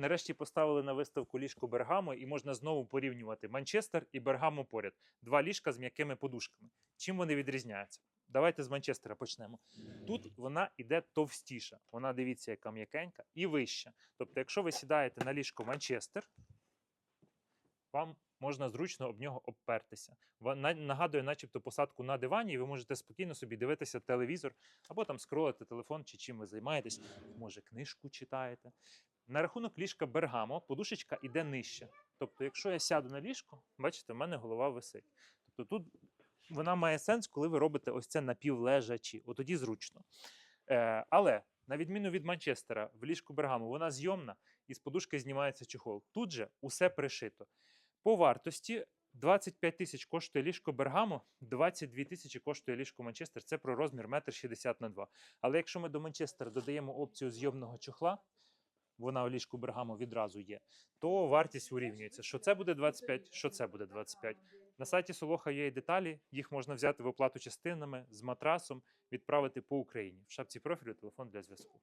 нарешті поставили на виставку ліжко Бергамо, і можна знову порівнювати Манчестер і Бергамо поряд. Два ліжка з м'якими подушками. Чим вони відрізняються? Давайте з Манчестера почнемо. Тут вона іде товстіша. Вона дивіться, яка м'якенька, і вища. Тобто, якщо ви сідаєте на ліжко Манчестер, вам можна зручно об нього обпертися. Ва- на- Нагадує, начебто, посадку на дивані, і ви можете спокійно собі дивитися телевізор або там скролити телефон, чи чим ви займаєтесь, може, книжку читаєте. На рахунок ліжка Бергамо подушечка іде нижче. Тобто, якщо я сяду на ліжко, бачите, в мене голова висить. Тобто тут вона має сенс, коли ви робите ось це напівлежачі, от тоді зручно. Е, але на відміну від Манчестера, в ліжку Бергамо вона зйомна і з подушки знімається чехол. Тут же усе пришито. По вартості 25 тисяч коштує ліжко Бергамо, 22 тисячі коштує ліжко Манчестер. Це про розмір 1,60 на 2. Але якщо ми до Манчестера додаємо опцію зйомного чохла, вона у ліжку Бергамо відразу є, то вартість урівнюється. Що це буде 25, що це буде 25. На сайті Солоха є і деталі, їх можна взяти в оплату частинами з матрасом, відправити по Україні. В шапці профілю телефон для зв'язку.